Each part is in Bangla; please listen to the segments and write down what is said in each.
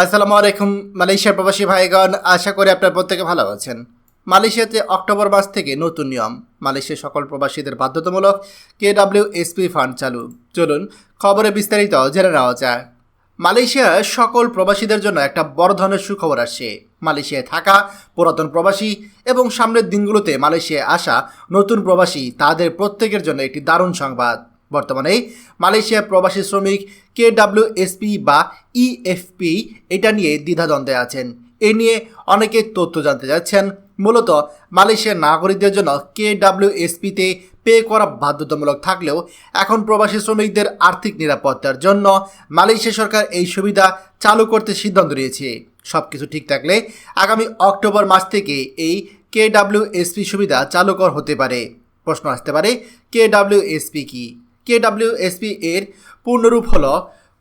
আসসালামু আলাইকুম, মালয়েশিয়ার প্রবাসী ভাইগণ, আশা করি আপনার প্রত্যেকে ভালো আছেন। মালয়েশিয়াতে অক্টোবর মাস থেকে নতুন নিয়ম। মালয়েশিয়ার সকল প্রবাসীদের বাধ্যতামূলক কে ডাব্লিউ এসপি ফান্ড চালু। চলুন খবরে বিস্তারিত জেনে নেওয়া যায় মালয়েশিয়ার সকল প্রবাসীদের জন্য একটা বড় ধরনের সুখবর আসছে। মালয়েশিয়ায় থাকা পুরাতন প্রবাসী এবং সামনের দিনগুলোতে মালয়েশিয়ায় আসা নতুন প্রবাসী তাদের প্রত্যেকের জন্য একটি দারুণ সংবাদ। বর্তমানে। মালয়েশিয়া প্রবাসী শ্রমিক কে এসপি বা ইএফপি এটা নিয়ে দ্বিধাদ্বন্দ্বে আছেন। এ নিয়ে অনেকে তথ্য জানতে যাচ্ছেন মূলত মালয়েশিয়ার নাগরিকদের জন্য কে ডাব্লিউ এসপিতে পে করা বাধ্যতামূলক থাকলেও এখন প্রবাসী শ্রমিকদের আর্থিক নিরাপত্তার জন্য মালয়েশিয়া সরকার এই সুবিধা চালু করতে সিদ্ধান্ত নিয়েছে। সব কিছু ঠিক থাকলে আগামী অক্টোবর মাস থেকে এই কে ডাব্লিউ এসপি সুবিধা চালু কর হতে পারে। প্রশ্ন আসতে পারে কে ডাব্লিউ এসপি কি? কে ডাব্লিউ এসপি এর পূর্ণরূপ হল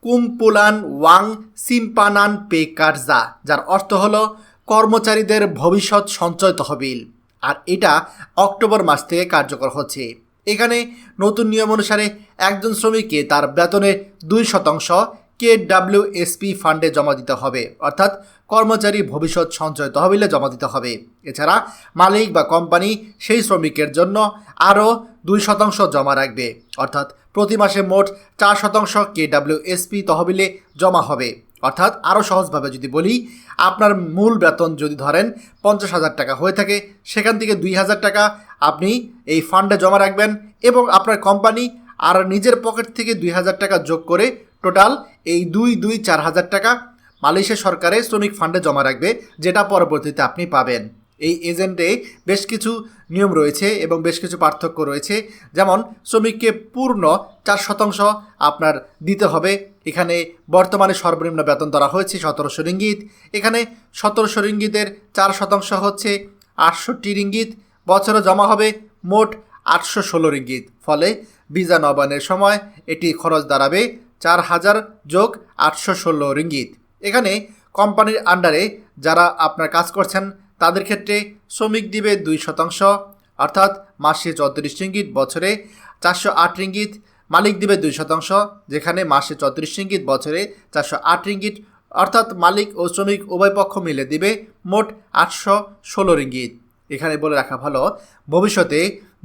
কুমপুলান ওয়াং সিম্পানান পে কার্জা যার অর্থ হল কর্মচারীদের ভবিষ্যৎ সঞ্চয় তহবিল। আর এটা অক্টোবর মাস থেকে কার্যকর হচ্ছে। এখানে নতুন নিয়ম অনুসারে একজন শ্রমিককে তার বেতনের দুই শতাংশ কে ডাব্লিউ এসপি ফান্ডে জমা দিতে হবে। অর্থাৎ কর্মচারী ভবিষ্যৎ সঞ্চয় তহবিলে জমা দিতে হবে। এছাড়া মালিক বা কোম্পানি সেই শ্রমিকের জন্য আরও দুই শতাংশ জমা রাখবে। অর্থাৎ প্রতি মাসে মোট চার শতাংশ কে ডাব্লিউ এসপি তহবিলে জমা হবে। অর্থাৎ আরও সহজভাবে যদি বলি, আপনার মূল বেতন যদি ধরেন পঞ্চাশ হাজার টাকা হয়ে থাকে, সেখান থেকে দুই হাজার টাকা আপনি এই ফান্ডে জমা রাখবেন এবং আপনার কোম্পানি আর নিজের পকেট থেকে দুই হাজার টাকা যোগ করে টোটাল এই দুই দুই চার হাজার টাকা মালয়েশিয়া সরকারের শ্রমিক ফান্ডে জমা রাখবে, যেটা পরবর্তীতে আপনি পাবেন। এই এজেন্টে বেশ কিছু নিয়ম রয়েছে এবং বেশ কিছু পার্থক্য রয়েছে। যেমন, শ্রমিককে পূর্ণ চার শতাংশ আপনার দিতে হবে। এখানে বর্তমানে সর্বনিম্ন বেতন ধরা হয়েছে সতেরোশো রিঙ্গিত। এখানে সতেরোশো রিঙ্গিতের চার শতাংশ হচ্ছে আটষট্টি রিঙ্গিত। বছরে জমা হবে মোট আটশো ষোলো রিঙ্গিত। ফলে ভিসা নবায়নের সময় এটি খরচ দাঁড়াবে চার হাজার যোগ আটশো ষোলো রিঙ্গিত। এখানে কোম্পানির আন্ডারে যারা আপনার কাজ করছেন, তাদের ক্ষেত্রে শ্রমিক দিবে দুই শতাংশ, অর্থাৎ মাসে চৌত্রিশ রিঙ্গিত, বছরে চারশো আট রিঙ্গিত, মালিক দিবে দুই শতাংশ, যেখানে মাসে চৌত্রিশ রিঙ্গিত, বছরে চারশো আট রিঙ্গিত, অর্থাৎ মালিক ও শ্রমিক উভয় পক্ষ মিলে দিবে মোট আটশো ষোলো রিঙ্গিত। এখানে বলে রাখা ভালো, ভবিষ্যতে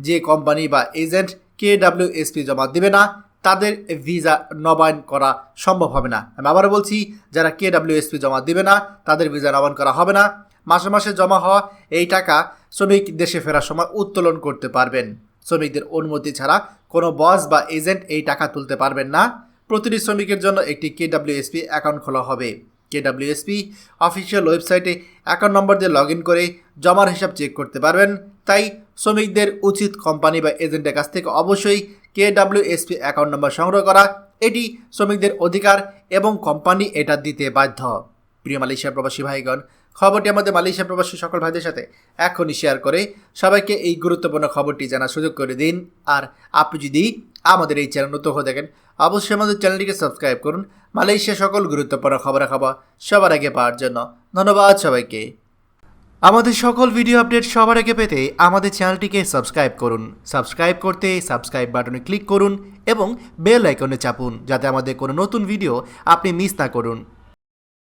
যে কোম্পানি বা এজেন্ট কে ডাব্লিউ এসপি জমা দিবে না তাদের ভিসা নবায়ন করা সম্ভব হবে না। আমি আবারও বলছি, যারা কে ডাব্লিউএসপি জমা দেবে না, তাদের ভিসা নবায়ন করা হবে না। মাসে মাসে জমা হওয়া এই টাকা শ্রমিক দেশে ফেরার সময় উত্তোলন করতে পারবেন। শ্রমিকদের অনুমতি ছাড়া কোনো বস বা এজেন্ট এই টাকা তুলতে পারবেন না। প্রতিটি শ্রমিকের জন্য একটি কে ডাব্লিউএসপি অ্যাকাউন্ট খোলা হবে। কে ডাব্লিউএসপি অফিসিয়াল ওয়েবসাইটে অ্যাকাউন্ট নম্বর দিয়ে লগ ইন করে জমার হিসাব চেক করতে পারবেন। তাই শ্রমিকদের উচিত কোম্পানি বা এজেন্টের কাছ থেকে অবশ্যই কে ডাব্লিউএসপি অ্যাকাউন্ট নম্বর সংগ্রহ করা। এটি শ্রমিকদের অধিকার এবং কোম্পানি এটা দিতে বাধ্য। প্রিয় মালয়েশিয়া প্রবাসী ভাইগণ, খবরটি আমাদের মালয়েশিয়া প্রবাসী সকল ভাইদের সাথে এখনই শেয়ার করে সবাইকে এই গুরুত্বপূর্ণ খবরটি জানার সুযোগ করে দিন। আর আপনি যদি আমাদের এই চ্যানেল নতুন হয়ে থাকেন, অবশ্যই আমাদের চ্যানেলটিকে সাবস্ক্রাইব করুন। মালয়েশিয়া সকল গুরুত্বপূর্ণ খবরাখবর সবার আগে পাওয়ার জন্য ধন্যবাদ সবাইকে। আমাদের সকল ভিডিও আপডেট সবার আগে পেতে আমাদের চ্যানেলটিকে সাবস্ক্রাইব করুন। সাবস্ক্রাইব করতে সাবস্ক্রাইব বাটনে ক্লিক করুন এবং বেল আইকনে চাপুন যাতে আমাদের কোনো নতুন ভিডিও আপনি মিস না করুন।